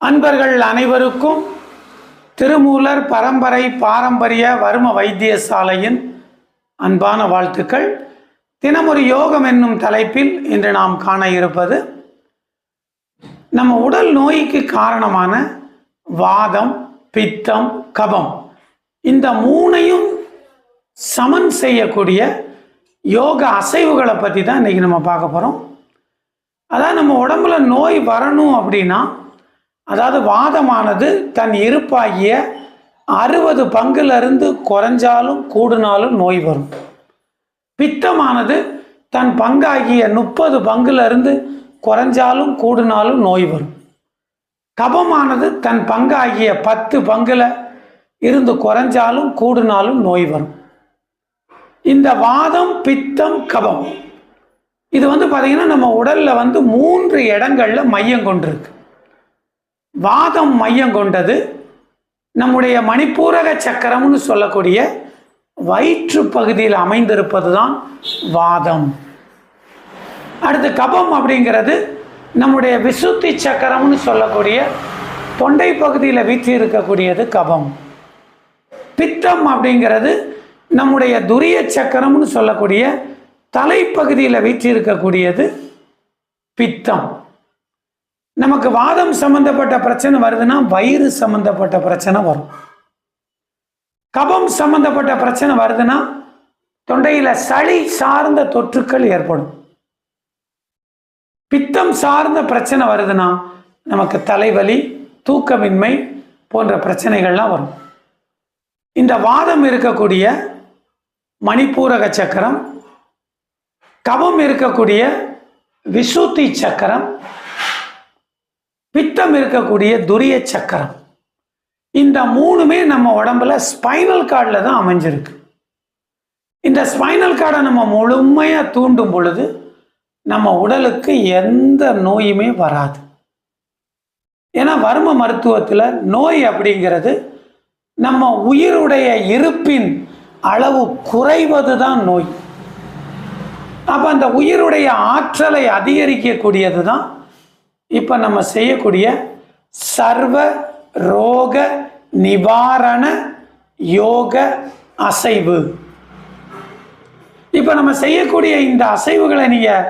அன்பர்கள் அனைவருக்கும் திருமூலர் பரம்பரை பாரம்பரிய வர்ம வைத்தியசாலையின் அன்பான வாழ்த்துக்கள். தினமொரு யோகம் என்னும் தலைப்பில் இன்று நாம் காண இருப்பது நம்ம உடல் நோய்க்கு காரணமான வாதம் பித்தம் கபம். இந்த மூணையும் சமன் செய்யக்கூடிய யோக அசைவுகளை பற்றி தான் இன்றைக்கி நம்ம பார்க்க போகிறோம் அதான் நம்ம உடம்புல நோய் வரணும் அப்படின்னா அதாவது வாதமானது தன் இருப்பாகிய அறுபது பங்குலேருந்து குறைஞ்சாலும் கூடுனாலும் நோய் வரும். பித்தமானது தன் பங்காகிய முப்பது பங்குலேருந்து குறைஞ்சாலும் கூடுனாலும் நோய் வரும். கபமானது தன் பங்காகிய பத்து பங்குல இருந்து குறைஞ்சாலும் கூடுனாலும் நோய் வரும். இந்த வாதம் பித்தம் கபம். இது வந்து பார்த்திங்கன்னா நம்ம உடலில் வந்து மூன்று இடங்களில் மையம் கொண்டிருக்கு. வாதம் மையம் கொண்டது. நம்முடைய மணிப்பூரக சக்கரம்னு சொல்லக்கூடிய வயிற்று பகுதியில் அமைந்திருப்பது தான் வாதம். அடுத்து கபம் அப்படிங்கிறது நம்முடைய விசுத்தி சக்கரம்னு சொல்லக்கூடிய தொண்டை பகுதியில் வீற்றி இருக்கக்கூடியது கபம். பித்தம் அப்படிங்கிறது நம்முடைய துரிய சக்கரம்னு சொல்லக்கூடிய தலைப்பகுதியில் வீற்றி இருக்கக்கூடியது பித்தம். நமக்கு வாதம் சம்பந்தப்பட்ட பிரச்சனை வருதுன்னா வயிறு சம்பந்தப்பட்ட பிரச்சனை வரும். கபம் சம்பந்தப்பட்ட பிரச்சனை வருதுன்னா தொண்டையில சளி சார்ந்த தொற்றுக்கள் ஏற்படும். பித்தம் சார்ந்த பிரச்சனை வருதுன்னா நமக்கு தலைவலி தூக்கமின்மை போன்ற பிரச்சனைகள்லாம் வரும். இந்த வாதம் இருக்கக்கூடிய மணிப்பூரக சக்கரம் கபம் இருக்கக்கூடிய விசுத்தி சக்கரம் பித்தம் இருக்கக்கூடிய துரிய சக்கரம். இந்த மூணுமே நம்ம உடம்புல ஸ்பைனல் கார்டில் தான் அமைஞ்சிருக்கு. இந்த ஸ்பைனல் கார்டை நம்ம முழுமையாக தூண்டும் பொழுது நம்ம உடலுக்கு எந்த நோயுமே வராது. ஏன்னா வர்ம மருத்துவத்தில் நோய் அப்படிங்கிறது நம்ம உயிருடைய இருப்பின் அளவு குறைவது தான் நோய். அப்போ அந்த உயிருடைய ஆற்றலை அதிகரிக்கக்கூடியது தான் இப்போ நம்ம செய்யக்கூடிய சர்வ ரோக நிவாரண யோக அசைவு. இப்போ நம்ம செய்யக்கூடிய இந்த அசைவுகளை நீங்கள்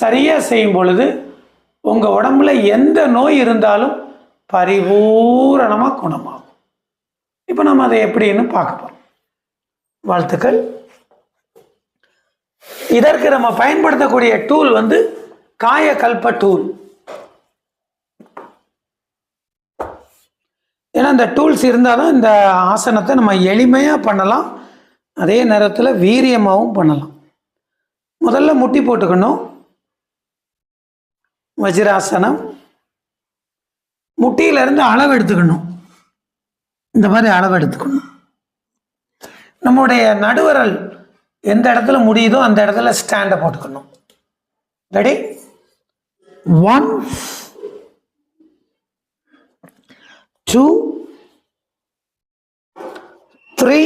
சரியாக செய்யும் பொழுது உங்கள் உடம்புல எந்த நோய் இருந்தாலும் பரிபூரணமாக குணமாகும். இப்போ நம்ம அதை எப்படின்னு பார்க்க போகிறோம் வாழ்த்துக்கள். இதற்கு நம்ம பயன்படுத்தக்கூடிய டூல் வந்து காயகல்ப டூல் ஏன்னா இந்த டூல்ஸ் இருந்தால் தான் இந்த ஆசனத்தை நம்ம எளிமையாக பண்ணலாம். அதே நேரத்தில் வீரியமாகவும் பண்ணலாம். முதல்ல முட்டி போட்டுக்கணும். வஜ்ராசனம். முட்டியிலேருந்து அளவு எடுத்துக்கணும். இந்த மாதிரி அளவு எடுத்துக்கணும். நம்முடைய நடுவரல் எந்த இடத்துல முடியுதோ அந்த இடத்துல ஸ்டாண்டை போட்டுக்கணும். ரெடி ஒன் டூ த்ரீ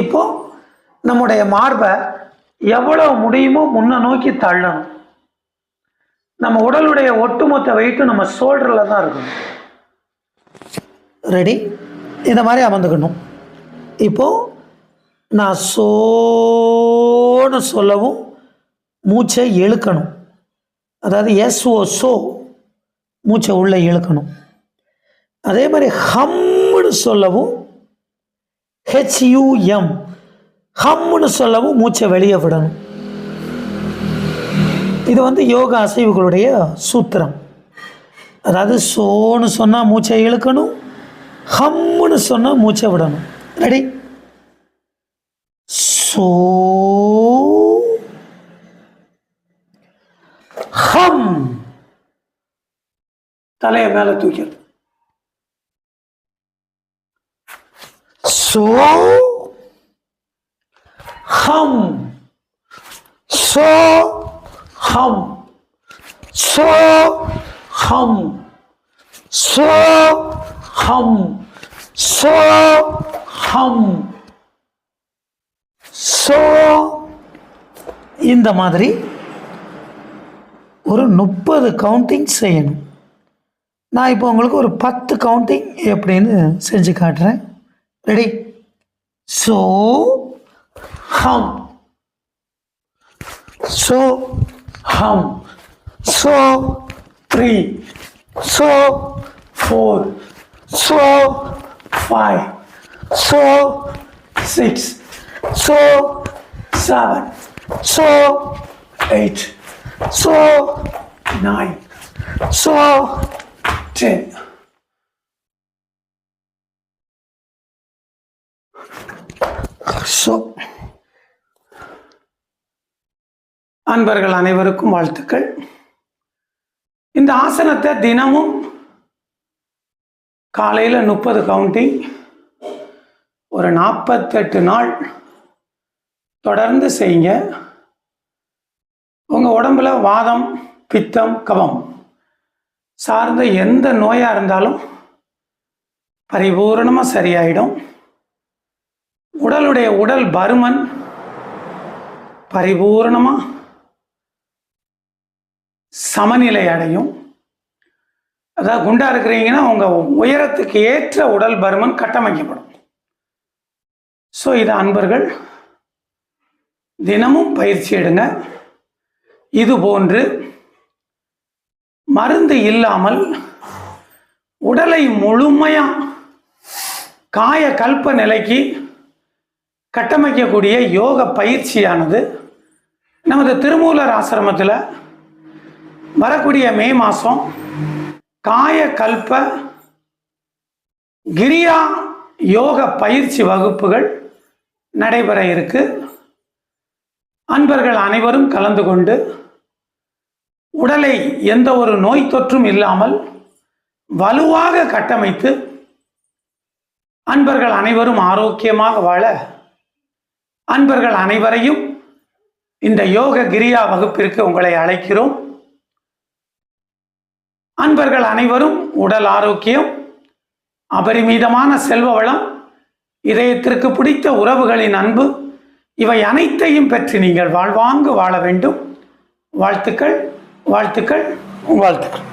இப்போ நம்முடைய மார்பை எவ்வளவு முடியுமோ முன்ன நோக்கி தள்ளணும். நம்ம உடலுடைய ஒட்டுமொத்த வெயிட்டும் நம்ம ஷோல்டரில் தான் இருக்கணும். ரெடி இந்த மாதிரி அமர்ந்துக்கணும். இப்போ நான் சோன்னு சொல்லவும் மூச்சை இழுக்கணும். அதாவது எஸ் ஓ சோ மூச்சை உள்ளே இழுக்கணும். அதே மாதிரி ஹம்னு சொல்லவும் ஹெச்யூஎம் ஹம்னு சொல்லவும் மூச்சை வெளியே விடணும். இது வந்து யோகா அசைவுகளுடைய சூத்திரம். அதாவது சோன்னு சொன்னால் மூச்சை இழுக்கணும் ஹம்னு சொன்னால் மூச்சை விடணும். ரெடி சோ ஹம். தலையை மேலே தூக்கிடும் சோ ஹம் சோ ஹம் சோ ஹம் சோ ஹம் சோ ஹம் சோ இந்த மாதிரி ஒரு முப்பது கவுண்டிங் செய்யணும். நான் இப்போ உங்களுக்கு ஒரு பத்து கவுண்டிங் எப்படின்னு செஞ்சு காட்டுறேன். ரெடி ஸோ ஹம் ஸோ ஹம் ஸோ த்ரீ ஸோ ஃபோர் ஸோ ஃபைவ் ஸோ சிக்ஸ் ஸோ செவன் ஸோ எயிட் ஸோ nine, so ten. ஸோ அன்பர்கள் அனைவருக்கும் வாழ்த்துக்கள். இந்த ஆசனத்தை தினமும் காலையில் முப்பது கவுண்டிங் ஒரு நாற்பத்தெட்டு நாள் தொடர்ந்து செய்யுங்க. உங்கள் உடம்புல வாதம் பித்தம் கபம் சார்ந்த எந்த நோயாக இருந்தாலும் பரிபூர்ணமாக சரியாயிடும். உடலுடைய உடல் பருமன் பரிபூரணமாக சமநிலை அடையும். அதாவது குண்டா இருக்கிறீங்கன்னா உங்கள் உயரத்துக்கு ஏற்ற உடல் பருமன் கட்டமைக்கப்படும். ஸோ இது அன்பர்கள் தினமும் பயிற்சி எடுங்க. இது போன்று மருந்து இல்லாமல் உடலை முழுமையாக காய கல்ப நிலைக்கு கட்டமைக்கக்கூடிய யோக பயிற்சியானது நமது திருமூலர் ஆசிரமத்தில் வரக்கூடிய மே மாதம் காய கல்ப கிரியா யோக பயிற்சி வகுப்புகள் நடைபெற இருக்கு. அன்பர்கள் அனைவரும் கலந்து கொண்டு உடலை எந்த ஒரு நோய் தொற்றும் இல்லாமல் வலுவாக கட்டமைத்து அன்பர்கள் அனைவரும் ஆரோக்கியமாக வாழ அன்பர்கள் அனைவரையும் இந்த யோக கிரியா வகுப்பிற்கு உங்களை அழைக்கிறோம். அன்பர்கள் அனைவரும் உடல் ஆரோக்கியம் அபரிமிதமான செல்வ வளம் இதயத்திற்கு பிடித்த உறவுகளின் அன்பு இவை அனைத்தையும் பெற்று நீங்கள் வாழ்வாங்கு வாழ வேண்டும். வாழ்த்துக்கள் வாழ்த்துக்கள் வாழ்த்துக்கள்.